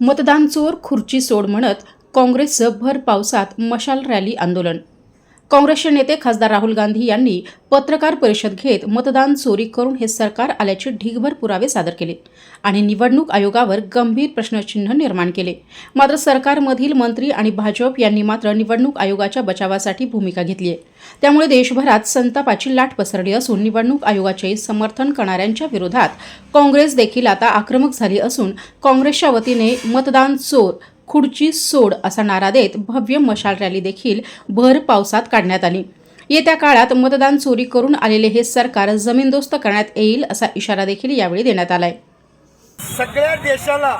मतदान चोर खुर्ची सोड म्हणत काँग्रेसचं भर पावसात मशाल रॅली आंदोलन. काँग्रेसचे नेते खासदार राहुल गांधी यांनी पत्रकार परिषद घेत मतदान चोरी करून हे सरकार आल्याचे ढीगभर पुरावे सादर केले आणि निवडणूक आयोगावर गंभीर प्रश्नचिन्ह निर्माण केले. मात्र सरकारमधील मंत्री आणि भाजप यांनी मात्र निवडणूक आयोगाच्या बचावासाठी भूमिका घेतली आहे. त्यामुळे देशभरात संतापाची लाट पसरली असून निवडणूक आयोगाचे समर्थन करणाऱ्यांच्या विरोधात काँग्रेस देखील आता आक्रमक झाली असून काँग्रेसच्या वतीने मतदान चोर खुर्ची सोड असा नारा देत भव्य मशाल रॅली देखील भर पावसात काढण्यात आली. येत्या काळात मतदान चोरी करून आलेले हे सरकार जमीनदोस्त करण्यात येईल असा इशारा देखील यावेळी देण्यात आलाय. सगळ्या देशाला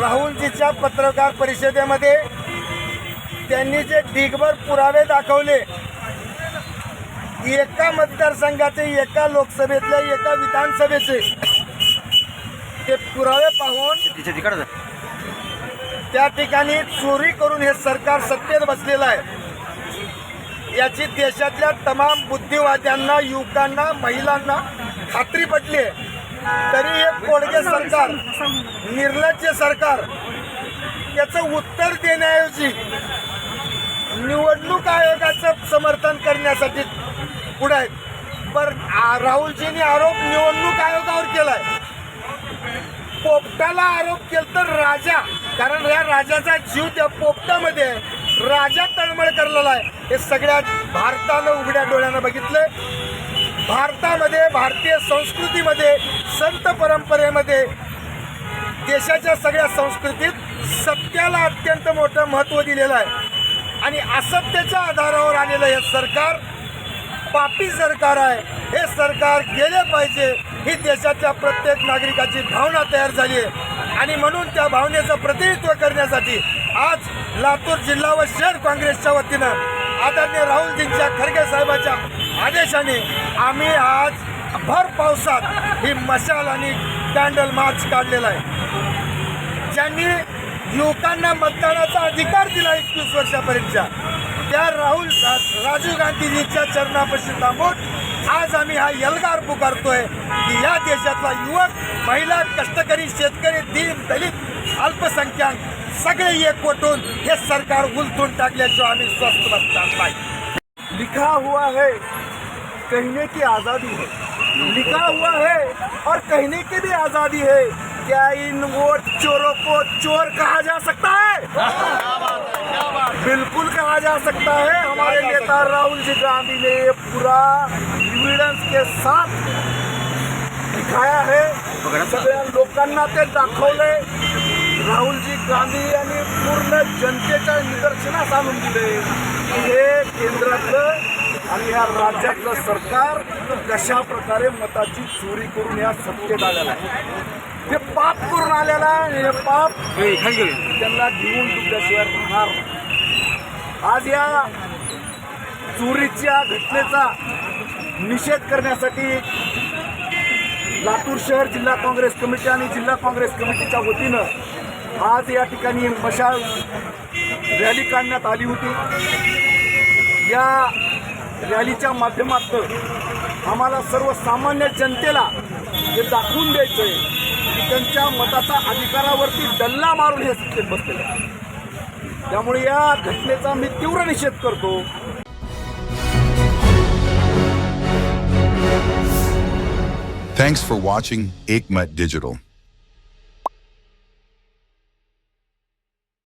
राहुलजीच्या पत्रकार परिषदेमध्ये त्यांनी जे ढिगभर पुरावे दाखवले एका मतदारसंघाचे एका लोकसभेतल्या एका विधानसभेचे ते पुरावे पाहून त्या ठिकाणी चोरी करून हे सरकार सत्तेत बसलेलं आहे. याची देशातल्या तमाम बुद्धिवाद्यांना युवकांना महिलांना खात्री पटली आहे. तरी हे कोडगे सरकार निर्लज्ज सरकार याचं उत्तर देण्याऐवजी निवडणूक आयोगाचं समर्थन करण्यासाठी पुढे आहेत. पण राहुलजींनी आरोप निवडणूक आयोगावर केलाय. पोपटाला आरोप केला तर राजा. कारण या राजाचा जीव त्या पोपटामध्ये आहे. राजा तळमळ करलेला आहे. हे सगळ्यात भारतानं उघड्या डोळ्यानं बघितलं भारतामध्ये भारतीय संस्कृतीमध्ये संत परंपरेमध्ये देशाच्या सगळ्या संस्कृतीत सत्याला अत्यंत मोठं महत्त्व दिलेलं आहे. आणि असत्याच्या आधारावर आलेलं हे सरकार पापी सरकार आहे. हे सरकार गेले पाहिजे. ही देशाच्या प्रत्येक नागरिकाची भावना तयार झाली आहे. आणि म्हणून त्या भावनेचं प्रतिनिधित्व करण्यासाठी आज लातूर जिल्हा व शहर काँग्रेसच्या वतीनं आदरणीय राहुलजींच्या खरगे साहेबाच्या आदेशाने आम्ही आज भर पावसात ही मशाल आणि कॅन्डल मार्च काढलेला आहे. ज्यांनी युवकांना मतदानाचा अधिकार दिला एकवीस वर्षापर्यंतच्या त्या राहुल राजीव गांधीजींच्या चरणापाशी थांबून आज आम्ही हा यलगार पुकारतोय की या देशातला युवक महिला कष्टकरी शेतकरी दीन दलित अल्पसंख्याक सगळे एकवटून हे सरकार उलथून टाकल्याशिवाय आम्ही स्वस्थ बसणार नाही. लिखा हुआ है कहने की आज़ादी है. लिखा हुआ है और कहने की भी आज़ादी है. क्या इन वोट चोरों को चोर कहा जा सकता है? बिल्कुल कहा जा सकता है। हमारे नेता राहुल जी गांधी ने ये पूरा एविडेंस के साथ दिखाया है। सगळ्या लोकांना ते दाखवलंय राहुलजी गांधी यांनी पूर्ण जनतेच्या निदर्शनास आणून दिले. की हे केंद्र आणि या राज्यातलं सरकार कशा प्रकारे मताची चोरी करून या सत्तेत आलेलं आहे? हे पाप करून आलेला आहे हे पाप त्यांना घेऊन तुमच्याशिवाय राहणार आज या चोरीच्या घटनेचा निषेध करण्यासाठी लातूर शहर जिल्हा काँग्रेस कमिटी आणि जिल्हा काँग्रेस कमिटीच्या वतीनं आज या ठिकाणी मशाल रॅली काढण्यात आली होती. या रॅलीच्या माध्यमातून आम्हाला सर्वसामान्य जनतेला हे दाखवून द्यायचं आहे की त्यांच्या मताचा अधिकारावरती डल्ला मारून हे सत्तेत बसलेले आहे. त्यामुळे या घटनेचा मी तीव्र निषेध करतो Thanks for watching Aikmat Digital.